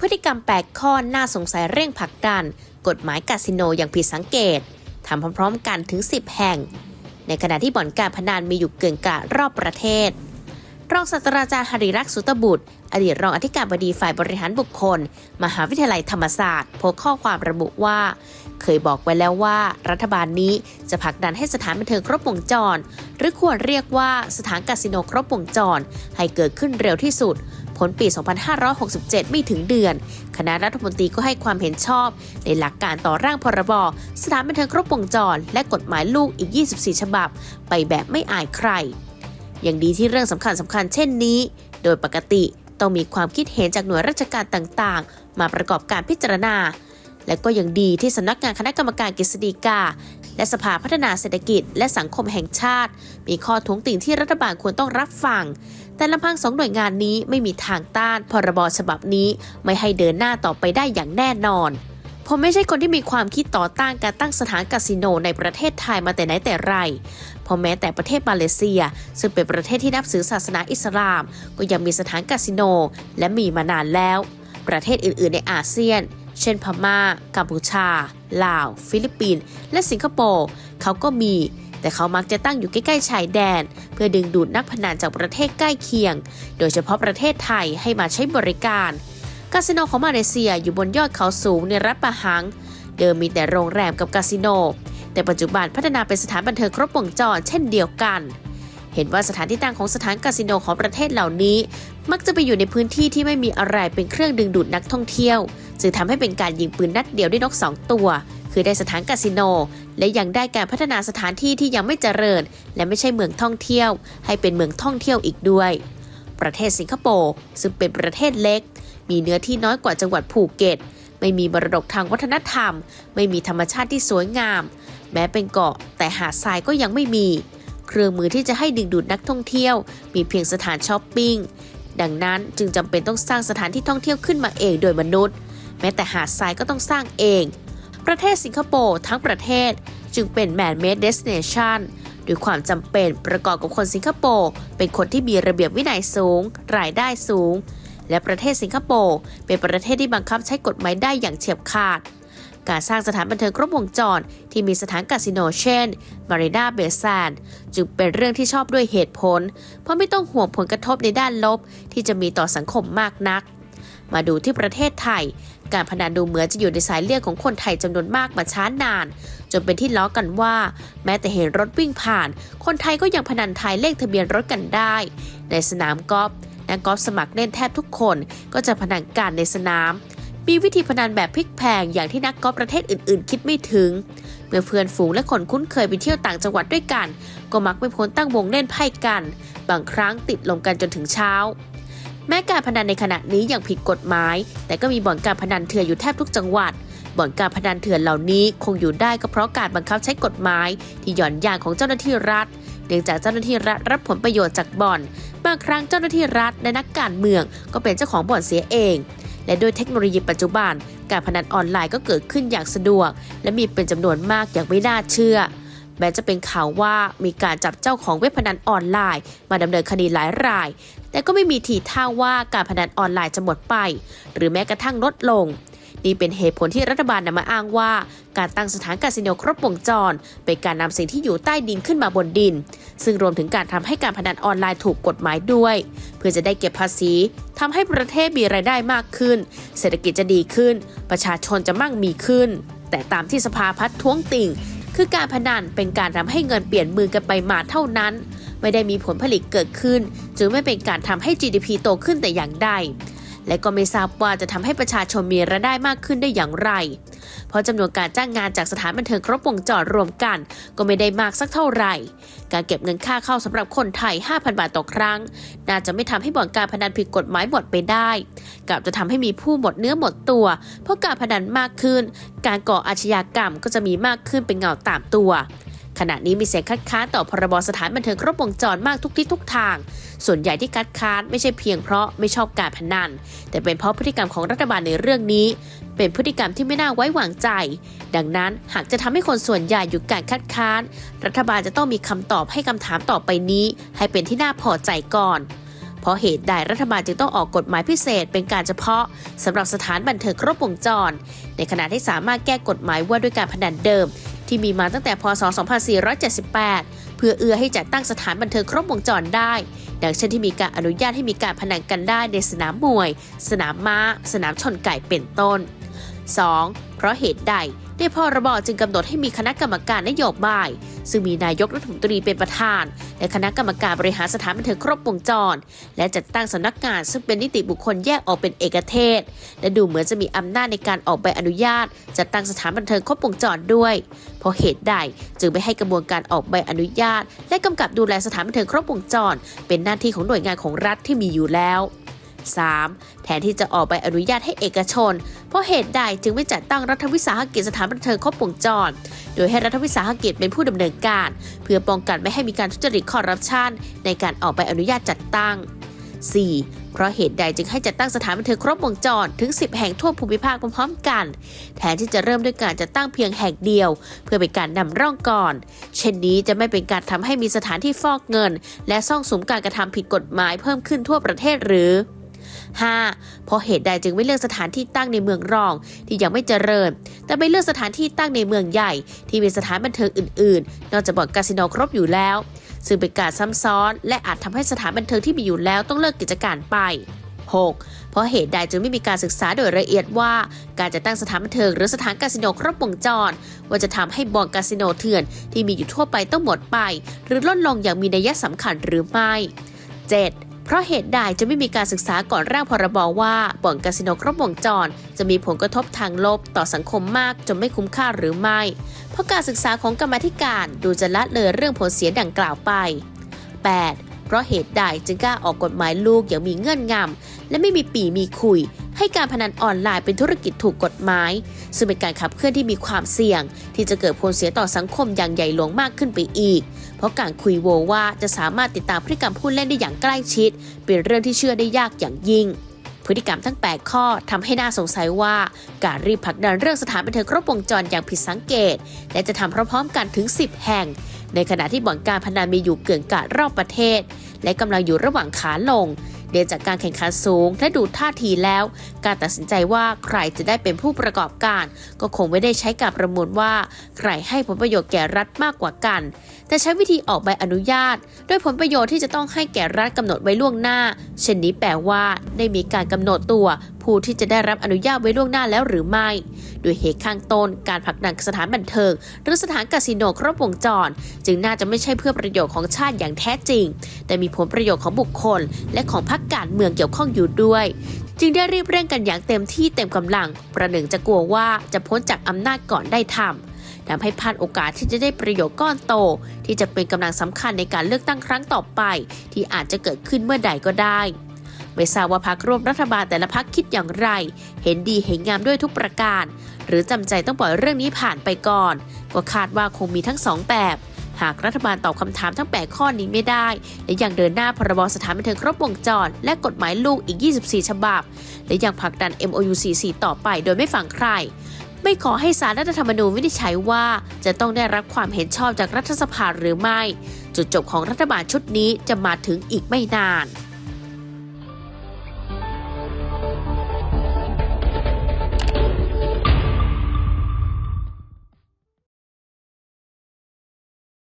พฤติกรรม 8 ข้อน่าสงสัยเร่งผลักดัน กฎหมายคาสิโนอย่างผิดสังเกตทำพร้อมๆกันถึง 10 แห่ง ในขณะที่บ่อนการพนันมีอยู่เกินกะรอบประเทศ รองศาสตราจารย์หริรักษ์สุตบุตร อดีตรองอธิการบดีฝ่ายบริหารบุคคล มหาวิทยาลัยธรรมศาสตร์โพสต์ข้อความระบุว่าเคยบอกไว้แล้วว่ารัฐบาลนี้จะผลักดันให้สถานบันเทิงครบวงจร หรือควรเรียกว่าสถานคาสิโนครบวงจร ให้เกิดขึ้นเร็วที่สุด ผลปี 2567 ไม่ถึงเดือน คณะรัฐมนตรีก็ให้ความเห็นชอบ ในหลักการต่อร่างพรบ สถานบันเทิงครบวงจร และกฎหมายลูกอีก 24 ฉบับ ไปแบบไม่อายใคร อย่างดีที่เรื่องสำคัญสำคัญเช่นนี้ โดยปกติต้องมีความคิดเห็นจากหน่วยราชการต่างๆ มาประกอบการพิจารณา และก็ยังดีที่สำนักงานคณะกรรมการกฤษฎีกา และสภาพัฒนาเศรษฐกิจ และสังคมแห่งชาติ มีข้อท้วงติ่งที่รัฐบาลควรต้องรับฟัง แต่ลำพังสองหน่วยงานนี้ไม่มีทางต้านพรบฉบับนี้ไม่ให้เดินหน้าต่อไปได้อย่างแน่นอนผมไม่ใช่คนที่มีความคิดต่อต้านการตั้งสถานคาสิโนในประเทศไทยมาแต่ไหนแต่ไร เพราะแม้แต่ประเทศมาเลเซีย ซึ่งเป็นประเทศที่นับถือศาสนาอิสลาม ก็ยังมีสถานคาสิโน และมีมานานแล้ว ประเทศอื่นๆในอาเซียน เช่นพม่า กัมพูชา ลาว ฟิลิปปินส์ และสิงคโปร์เขาก็มี แต่เขามักจะตั้งอยู่ใกล้ ๆ ชายแดน เพื่อดึงดูดนักพนันจากประเทศใกล้เคียง โดยเฉพาะประเทศไทยให้มาใช้บริการ คาสิโนของมาเลเซียอยู่บนยอดเขาสูงในรัฐปะหัง เดิมมีแต่โรงแรมกับคาสิโน แต่ปัจจุบันพัฒนาเป็นสถานบันเทิงครบวงจรเช่นเดียวกัน เห็นว่าสถานที่ตั้งของสถานคาสิโนของประเทศเหล่านี้ มักจะไปอยู่ในพื้นที่ที่ไม่มีอะไรเป็นเครื่องดึงดูดนักท่องเที่ยว จึงทำให้เป็นการยิงปืนนัดเดียวด้วยนกสองตัว คือได้สถานคาสิโน และยังได้การพัฒนาสถานที่ที่ยังไม่เจริญ และไม่ใช่เมืองท่องเที่ยว ให้เป็นเมืองท่องเที่ยวอีกด้วย ประเทศสิงคโปร์ซึ่งเป็นประเทศเล็ก มีเนื้อที่น้อยกว่าจังหวัดภูเก็ต ไม่มีมรดกทางวัฒนธรรม ไม่มีธรรมชาติที่สวยงาม แม้เป็นเกาะแต่หาดทรายก็ยังไม่มี เครื่องมือที่จะให้ดึงดูดนักท่องเที่ยว มีเพียงสถานช้อปปิ้งดังนั้นจึงจำเป็นต้องสร้างสถานที่ท่องเที่ยวขึ้นมาเองโดยมนุษย์ แม้แต่หาดทรายก็ต้องสร้างเอง ประเทศสิงคโปร์ทั้งประเทศจึงเป็น man-made destination ด้วยความจำเป็นประกอบกับคนสิงคโปร์เป็นคนที่มีระเบียบวินัยสูง รายได้สูง และประเทศสิงคโปร์เป็นประเทศที่บังคับใช้กฎหมายได้อย่างเฉียบขาด การสร้างสถานบันเทิงครบวงจรที่มีสถานคาสิโนเช่นมารีนาเบซานจึงเป็นเรื่องที่ชอบด้วยเหตุผล เพราะไม่ต้องห่วงผลกระทบในด้านลบที่จะมีต่อสังคมมากนัก มาดูที่ประเทศไทย การพนันดูเหมือนจะอยู่ในสายเลือดของคนไทยจำนวนมากมาช้านาน จนเป็นที่ล้อกันว่า แม้แต่เห็นรถวิ่งผ่าน คนไทยก็ยังพนันทายเลขทะเบียนรถกันได้ ในสนามกอล์ฟนักกอล์ฟสมัครเล่นแทบทุกคนก็จะพนันกันในสนาม มีวิธีพนันแบบพลิกแพงอย่างที่นักกอล์ฟประเทศอื่น ๆ คิดไม่ถึง เมื่อเพื่อนฝูงและคนคุ้นเคยไปเที่ยวต่างจังหวัดด้วยกัน ก็มักไม่พ้นตั้งวงเล่นไพ่กัน บางครั้งติดลมกันจนถึงเช้า แม้การพนันในขณะนี้ยังผิดกฎหมาย แต่ก็มีบ่อนการพนันเถื่อนอยู่แทบทุกจังหวัด บ่อนการพนันเถื่อนเหล่านี้คงอยู่ได้ก็เพราะการบังคับใช้กฎหมาย ที่หย่อนยานของเจ้าหน้าที่รัฐเนื่องจากเจ้าหน้าที่รัฐรับผลประโยชน์จากบ่อนบางครั้งเจ้าหน้าที่รัฐและนักการเมืองก็เป็นเจ้าของบ่อนเสียเอง และด้วยเทคโนโลยีปัจจุบัน การพนันออนไลน์ก็เกิดขึ้นอย่างสะดวก และมีเป็นจำนวนมากอย่างไม่น่าเชื่อแม้จะเป็นข่าวว่ามีการจับเจ้าของเว็บพนันออนไลน์ มาดำเนินคดีหลายราย แต่ก็ไม่มีทีท่าว่าการพนันออนไลน์จะหมดไป หรือแม้กระทั่งลดลง นี่เป็นเหตุผลที่รัฐบาลนำมาอ้างว่า การตั้งสถานคาสิโนครบวงจร เป็นการนำสิ่งที่อยู่ใต้ดินขึ้นมาบนดิน ซึ่งรวมถึงการทำให้การพนันออนไลน์ถูกกฎหมายด้วย เพื่อจะได้เก็บภาษีทำให้ประเทศมีรายได้มากขึ้น เศรษฐกิจจะดีขึ้น ประชาชนจะมั่งมีขึ้น แต่ตามที่สภาพัฒน์ท้วงติ่งคือการพนันเป็นการทำให้เงินเปลี่ยนมือกันไปมาเท่านั้น ไม่ได้มีผลผลิตเกิดขึ้น จึงไม่เป็นการทำให้ GDP โตขึ้นแต่อย่างใดและก็ไม่ทราบว่าจะทำให้ประชาชนมีรายได้มากขึ้นได้อย่างไร เพราะจำนวนการจ้างงานจากสถานบันเทิงครบวงจรรวมกัน ก็ไม่ได้มากสักเท่าไหร่ การเก็บเงินค่าเข้าสำหรับคนไทย 5,000 บาทต่อครั้ง น่าจะไม่ทำให้บ่อนการพนันผิดกฎหมายหมดไปได้กลับจะทำให้มีผู้หมดเนื้อหมดตัว เพราะการพนันมากขึ้น การก่ออาชญากรรมก็จะมีมากขึ้นเป็นเงาตามตัว ขณะนี้มีเสียงคัดค้านต่อพรบสถานบันเทิงครบวงจรมากทุกทิศทุกทาง ส่วนใหญ่ที่คัดค้านไม่ใช่เพียงเพราะไม่ชอบการพนัน แต่เป็นเพราะพฤติกรรมของรัฐบาลในเรื่องนี้ เป็นพฤติกรรมที่ไม่น่าไว้วางใจ ดังนั้นหากจะทำให้คนส่วนใหญ่หยุดการคัดค้าน รัฐบาลจะต้องมีคำตอบให้คำถามต่อไปนี้ ให้เป็นที่น่าพอใจก่อนเพราะเหตุใดรัฐบาลจึงต้องออกกฎหมายพิเศษเป็นการเฉพาะสำหรับสถานบันเทิงครบวงจร ในขณะที่สามารถแก้กฎหมายว่าด้วยการพนันเดิม ที่มีมาตั้งแต่พศ 2478 เพื่อเอื้อให้จัดตั้งสถานบันเทิงครบวงจรได้ ดังเช่นที่มีการอนุญาตให้มีการพนันกันได้ในสนามมวย สนามม้า สนามชนไก่เป็นต้น 2. เพราะเหตุใด ในพรบจึงกำหนดให้มีคณะกรรมการนโยบาย ซึ่งมีนายกรัฐมนตรีเป็นประธาน และคณะกรรมการบริหารสถานบันเทิงครบวงจร และจัดตั้งสำนักงานซึ่งเป็นนิติบุคคลแยกออกเป็นเอกเทศ และดูเหมือนจะมีอำนาจในการออกใบอนุญาต จัดตั้งสถานบันเทิงครบวงจรด้วย เพราะเหตุใดจึงไม่ให้กระบวนการออกใบอนุญาต และกำกับดูแลสถานบันเทิงครบวงจร เป็นหน้าที่ของหน่วยงานของรัฐที่มีอยู่แล้ว 3. แทนที่จะออกใบอนุญาตให้เอกชน เพราะเหตุใดจึงไม่จัดตั้งรัฐวิสาหกิจสถานบันเทิงครบวงจร โดยให้รัฐวิสาหกิจเป็นผู้ดำเนินการ เพื่อป้องกันไม่ให้มีการทุจริตคอร์รัปชันในการออกใบอนุญาตจัดตั้ง 4. เพราะเหตุใดจึงให้จัดตั้งสถานบันเทิงครบวงจรถึง 10 แห่งทั่วภูมิภาคพร้อมๆกัน แทนที่จะเริ่มด้วยการจัดตั้งเพียงแห่งเดียว เพื่อเป็นการนำร่องก่อน เช่นนี้จะไม่เป็นการทำให้มีสถานที่ฟอกเงิน และซ่องสุมการกระทำผิดกฎหมายเพิ่มขึ้นทั่วประเทศหรือ 5. เพราะเหตุใดจึงไม่เลือกสถานที่ตั้งในเมืองรอง ที่ยังไม่เจริญ แต่ไปเลือกสถานที่ตั้งในเมืองใหญ่ ที่มีสถานบันเทิงอื่น ๆ นอกจากบ่อนคาสิโนครบอยู่แล้ว ซึ่งเป็นการซ้ำซ้อน และอาจทำให้สถานบันเทิงที่มีอยู่แล้วต้องเลิกกิจการไป 6. เพราะเหตุใดจึงไม่มีการศึกษาโดยละเอียดว่า การจะตั้งสถานบันเทิงหรือสถานคาสิโนครบวงจร ว่าจะทำให้บ่อนคาสิโนเถื่อนที่มีอยู่ทั่วไปต้องหมดไป หรือลดลงอย่างมีนัยสำคัญหรือไม่ 7. เพราะเหตุใดจะไม่มีการศึกษาก่อนร่างพรบว่าบ่อนคาสิโนครบวงจร จะมีผลกระทบทางลบต่อสังคมมากจนไม่คุ้มค่าหรือไม่ เพราะการศึกษาของกรรมธิการดูจะละเลยเรื่องผลเสียดังกล่าวไป 8. เพราะเหตุใดจึงกล้าออกกฎหมายลูกอย่างมีเงื่อนงำและไม่มีปีมีคุย ให้การพนันออนไลน์เป็นธุรกิจถูกกฎหมาย ซึ่งเป็นการขับเคลื่อนที่มีความเสี่ยง ที่จะเกิดผลเสียต่อสังคมอย่างใหญ่หลวงมากขึ้นไปอีก เพราะการคุยโวว่าจะสามารถติดตามพฤติกรรมผู้เล่นได้อย่างใกล้ชิด เป็นเรื่องที่เชื่อได้ยากอย่างยิ่งพฤติกรรมทั้ง 8 ข้อทำให้น่าสงสัยว่า การรีบผลักดันเรื่องสถานบันเทิงครบวงจรอย่างผิดสังเกต และจะทำพร้อมๆกันถึง 10 แห่ง ในขณะที่บ่อนการพนันมีอยู่เกื่อนกาดรอบประเทศ และกำลังอยู่ระหว่างขาลง เนื่องจากการแข่งขันสูงและดูท่าทีแล้ว การตัดสินใจว่าใครจะได้เป็นผู้ประกอบการ ก็คงไม่ได้ใช้การประมวลว่า ใครให้ผลประโยชน์แก่รัฐมากกว่ากัน แต่ใช้วิธีออกใบอนุญาต ด้วยผลประโยชน์ที่จะต้องให้แก่รัฐกำหนดไว้ล่วงหน้า เช่นนี้แปลว่าได้มีการกำหนดตัว ผู้ที่จะได้รับอนุญาตไว้ล่วงหน้าแล้วหรือไม่ โดยเหตุข้างต้นการผลักดันสถานบันเทิง หรือสถานคาสิโนครบวงจร จึงน่าจะไม่ใช่เพื่อประโยชน์ของชาติอย่างแท้จริง แต่มีผลประโยชน์ของบุคคล และของพรรคการเมืองเกี่ยวข้องอยู่ด้วย จึงได้รีบเร่งกันอย่างเต็มที่เต็มกำลัง ประหนึ่งจะกลัวว่าจะพ้นจากอำนาจก่อนได้ทำทำให้พลาดโอกาสที่จะได้ประโยชน์ก้อนโต ที่จะเป็นกำลังสำคัญในการเลือกตั้งครั้งต่อไป ที่อาจจะเกิดขึ้นเมื่อใดก็ได้ ไม่ทราบว่าพักร่วมรัฐบาลแต่ละพักคิดอย่างไร เห็นดีเห็นงามด้วยทุกประการ หรือจำใจต้องปล่อยเรื่องนี้ผ่านไปก่อน ก็คาดว่าคงมีทั้งสองแบบ หากรัฐบาลตอบคำถามทั้ง 8 ข้อนี้ไม่ได้ และยังเดินหน้าพรบสถานบันเทิงครบวงจร และกฎหมายลูกอีก 24 ฉบับ และยังผลักดัน MOU 44ต่อไปโดยไม่ฟังใครไม่ขอให้สารรัฐธรรมนูญวินิจฉัยว่าจะต้องได้รับความเห็นชอบจากรัฐสภาหรือไม่ จุดจบของรัฐบาลชุดนี้จะมาถึงอีกไม่นาน